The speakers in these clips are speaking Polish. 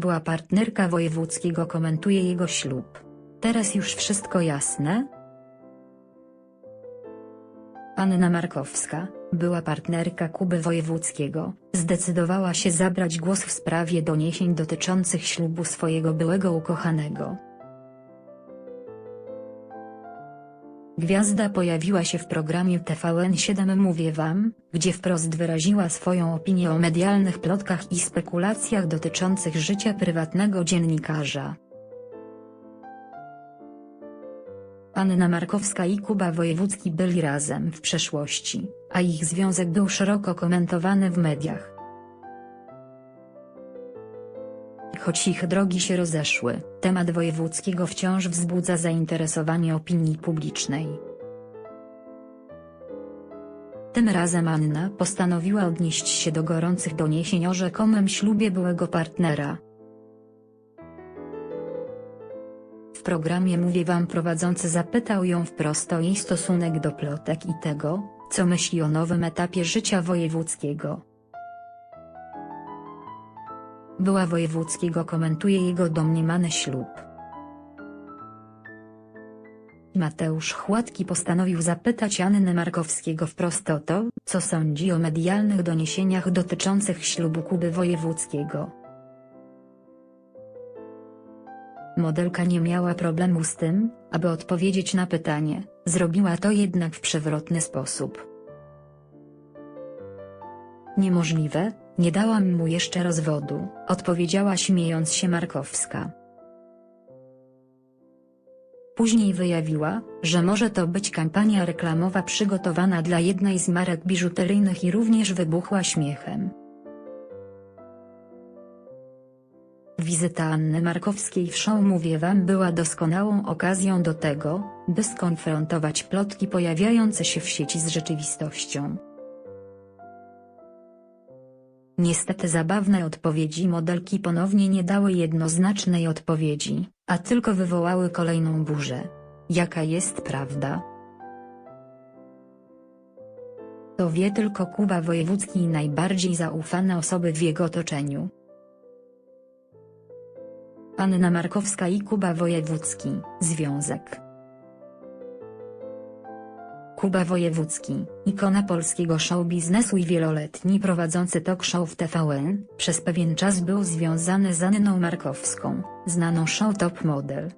była partnerka Wojewódzkiego komentuje jego ślub. Teraz już wszystko jasne? Anna Markowska, była partnerka Kuby Wojewódzkiego, zdecydowała się zabrać głos w sprawie doniesień dotyczących ślubu swojego byłego ukochanego. Gwiazda pojawiła się w programie TVN7 Mówię Wam, gdzie wprost wyraziła swoją opinię o medialnych plotkach i spekulacjach dotyczących życia prywatnego dziennikarza. Anna Markowska i Kuba Wojewódzki byli razem w przeszłości, a ich związek był szeroko komentowany w mediach. Choć ich drogi się rozeszły, temat Wojewódzkiego wciąż wzbudza zainteresowanie opinii publicznej. Tym razem Anna postanowiła odnieść się do gorących doniesień o rzekomym ślubie byłego partnera. W programie Mówię Wam prowadzący zapytał ją wprost o jej stosunek do plotek i tego, co myśli o nowym etapie życia wojewódzkiego. Była wojewódzkiego komentuje jego domniemany ślub. Mateusz Chładki postanowił zapytać Annę Markowskiego wprost o to, co sądzi o medialnych doniesieniach dotyczących ślubu Kuby Wojewódzkiego. Modelka nie miała problemu z tym, aby odpowiedzieć na pytanie, zrobiła to jednak w przewrotny sposób. Niemożliwe, nie dałam mu jeszcze rozwodu, odpowiedziała śmiejąc się Markowska. Później wyjawiła, że może to być kampania reklamowa przygotowana dla jednej z marek biżuteryjnych i również wybuchła śmiechem. Wizyta Anny Markowskiej w show Mówię Wam była doskonałą okazją do tego, by skonfrontować plotki pojawiające się w sieci z rzeczywistością. Niestety zabawne odpowiedzi modelki ponownie nie dały jednoznacznej odpowiedzi, a tylko wywołały kolejną burzę. Jaka jest prawda? To wie tylko Kuba Wojewódzki i najbardziej zaufane osoby w jego otoczeniu. Anna Markowska i Kuba Wojewódzki, Związek. Kuba Wojewódzki, ikona polskiego show biznesu i wieloletni prowadzący talk show w TVN, przez pewien czas był związany z Anną Markowską, znaną show top model.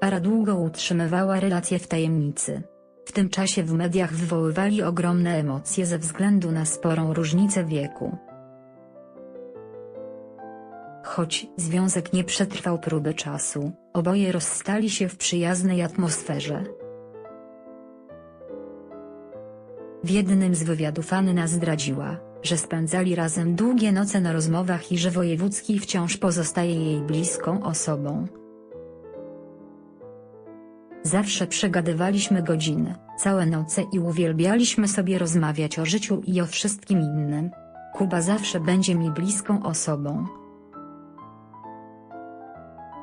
Para długo utrzymywała relacje w tajemnicy. W tym czasie w mediach wywoływali ogromne emocje ze względu na sporą różnicę wieku. Choć związek nie przetrwał próby czasu, oboje rozstali się w przyjaznej atmosferze. W jednym z wywiadów Anna zdradziła, że spędzali razem długie noce na rozmowach i że Wojewódzki wciąż pozostaje jej bliską osobą. Zawsze przegadywaliśmy godziny, całe noce i uwielbialiśmy sobie rozmawiać o życiu i o wszystkim innym. Kuba zawsze będzie mi bliską osobą.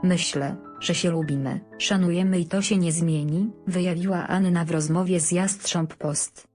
Myślę, że się lubimy, szanujemy i to się nie zmieni, wyjawiła Anna w rozmowie z Jastrząb Post.